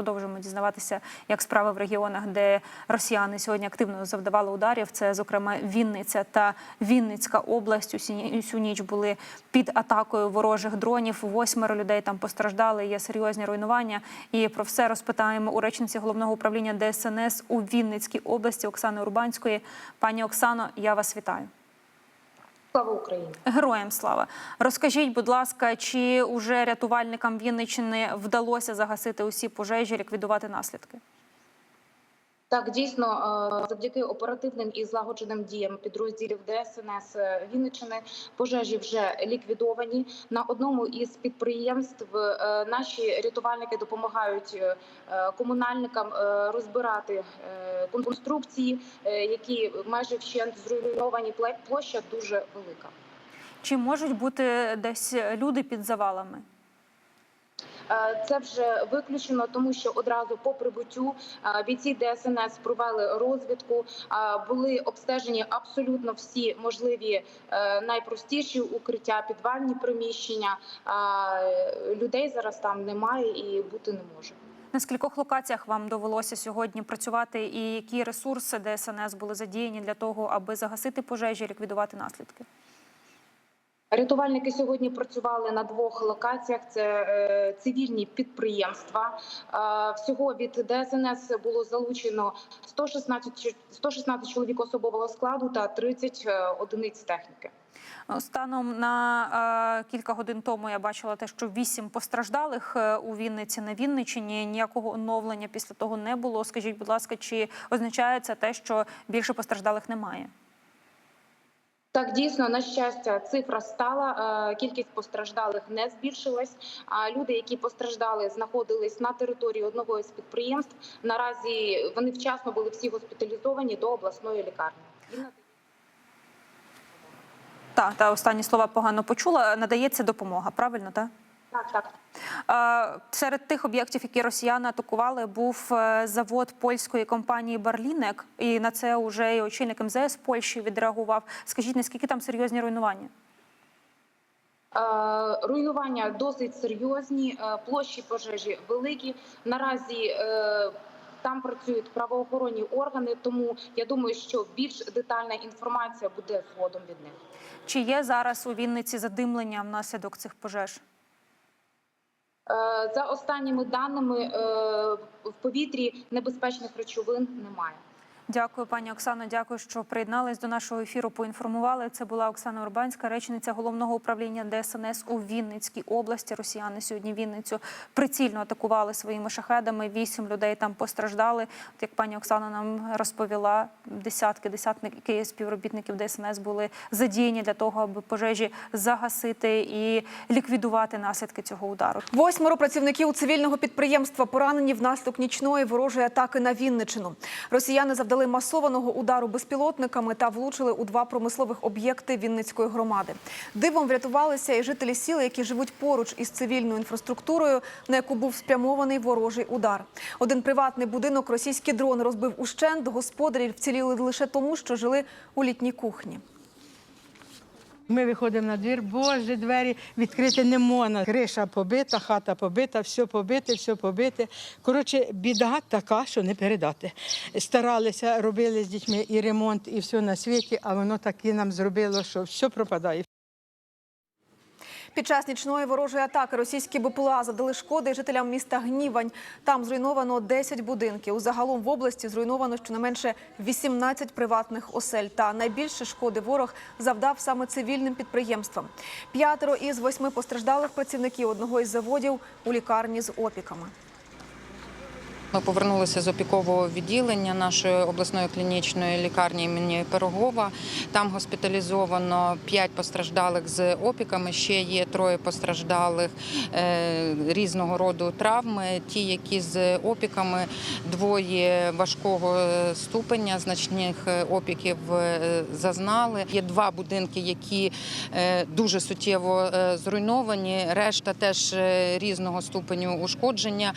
продовжуємо дізнаватися, як справи в регіонах, де росіяни сьогодні активно завдавали ударів. Це, зокрема, Вінниця та Вінницька область. Усю ніч були під атакою ворожих дронів. Восьмеро людей там постраждали. Є серйозні руйнування. І про все розпитаємо у речниці головного управління ДСНС у Вінницькій області Оксани Урбанської. Пані Оксано, я вас вітаю. Слава Україні! Героям слава. Розкажіть, будь ласка, чи уже рятувальникам Вінниччини вдалося загасити усі пожежі, ліквідувати наслідки? Так, дійсно, е, завдяки оперативним і злагодженим діям підрозділів ДСНС Вінниччини пожежі вже ліквідовані. На одному із підприємств е, наші рятувальники допомагають е, комунальникам е, розбирати е, конструкції, е, які майже вщент зруйновані. Площа дуже велика. Чи можуть бути десь люди під завалами? Е, Це вже виключено, тому що одразу по прибуттю е, бійці ДСНС провели розвідку. е, Були обстежені абсолютно всі можливі найпростіші укриття, підвальні приміщення. Людей зараз там немає і бути не може. На скількох локаціях вам довелося сьогодні працювати, і які ресурси ДСНС були задіяні для того, аби загасити пожежі, ліквідувати наслідки? Рятувальники сьогодні працювали на двох локаціях: це е, цивільні підприємства. Е, всього від ДСНС було залучено 116, чи- 116 чоловік особового складу та 30 е, одиниць техніки. Станом на кілька годин тому я бачила те, що вісім постраждалих у Вінниці на Вінниччині. Ніякого оновлення після того не було. Скажіть, будь ласка, чи означає це те, що більше постраждалих немає? Так, дійсно, на щастя, цифра стала. е, Кількість постраждалих не збільшилась. А люди, які постраждали, знаходились на території одного із підприємств. Наразі вони вчасно були всі госпіталізовані до обласної лікарні. Та та останні слова погано почула. Надається допомога, правильно так? Так, так. Е, Серед тих об'єктів, які росіяни атакували, був е, завод польської компанії Барлінек, і на це вже і очільник МЗС Польщі відреагував. Скажіть, наскільки там серйозні руйнування? Е, Руйнування досить серйозні, площі пожежі великі. Наразі там працюють правоохоронні органи, тому я думаю, що більш детальна інформація буде згодом від них. Чи є зараз у Вінниці задимлення внаслідок цих пожеж? Е, За останніми даними е, в повітрі небезпечних речовин немає. Дякую, пані Оксано. Дякую, що приєднались до нашого ефіру. Поінформували. Це була Оксана Урбанська, речниця головного управління ДСНС у Вінницькій області. Росіяни сьогодні Вінницю прицільно атакували своїми шахедами. Вісім людей там постраждали. От як пані Оксана нам розповіла, десятки десятники співробітників ДСНС були задіяні для того, аби пожежі загасити і ліквідувати наслідки цього удару. Восьмеро працівників цивільного підприємства поранені внаслідок нічної ворожої атаки на Вінничину. Росіяни завдали масованого удару безпілотниками та влучили у два промислових об'єкти Вінницької громади. Дивом врятувалися і жителі сіл, які живуть поруч із цивільною інфраструктурою, на яку був спрямований ворожий удар. Один приватний будинок російський дрон розбив ущент. Господарі вціліли лише тому, що жили у літній кухні. Ми виходимо на двір, боже, двері відкрити не можна. Криша побита, хата побита, все побите, все побите. Коротше, біда така, що не передати. Старалися, робили з дітьми і ремонт, і все на світі, а воно таки нам зробило, що все пропадає. Під час нічної ворожої атаки російські БПЛА задали шкоди жителям міста Гнівань. Там зруйновано 10 будинків. Загалом в області зруйновано щонайменше 18 приватних осель. Та найбільше шкоди ворог завдав саме цивільним підприємствам. П'ятеро із восьми постраждалих працівників одного із заводів у лікарні з опіками. Ми повернулися з опікового відділення нашої обласної клінічної лікарні імені Пирогова. Там госпіталізовано 5 постраждалих з опіками. Ще є троє постраждалих е, різного роду травми. Ті, які з опіками, двоє важкого ступеня, значних опіків е, зазнали. Є два будинки, які е, дуже суттєво зруйновані. Решта теж різного ступеню ушкодження.